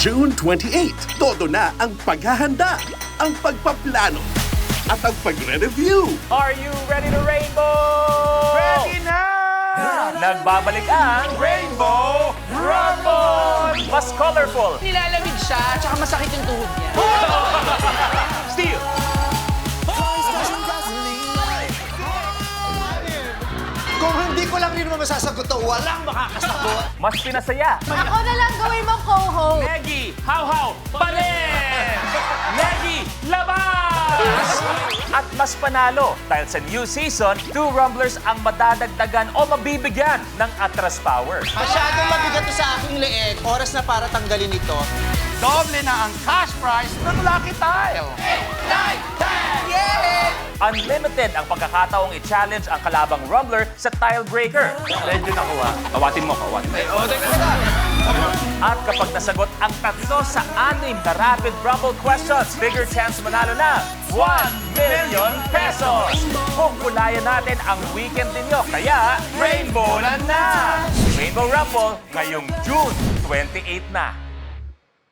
June 28, todo na ang paghahanda, ang pagpaplano, at ang pagre-review. Are you ready to rainbow? Ready na! Nagbabalik ang Rainbow Rumble! Mas colorful, Nilalamig siya, tsaka masakit yung tuhod niya. Kung hindi ko lang rin naman masasagot to, walang makakasagot. mas pinasaya, Ako na lang gawin mong co-host. Negi, how-how, panin! Negi, labas! At mas panalo dahil sa new season, two Rumblers ang madadagdagan o mabibigyan ng Atras Power. Masyadong mabigat to sa aking leeg. Oras na para tanggalin ito. Doble na ang cash prize ng Lucky Tile. Unlimited ang pagkakataong i-challenge ang kalabang Rumbler sa Tile Breaker. Medyo nakuha. Awatin mo, awatin mo. At kapag nasagot ang tatlo sa anim na rapid Rumble questions, bigger chance manalo na 1 million pesos! Kung kulayan natin ang weekend ninyo, kaya Rainbow na na! Rainbow Rumble ngayong June 28 na.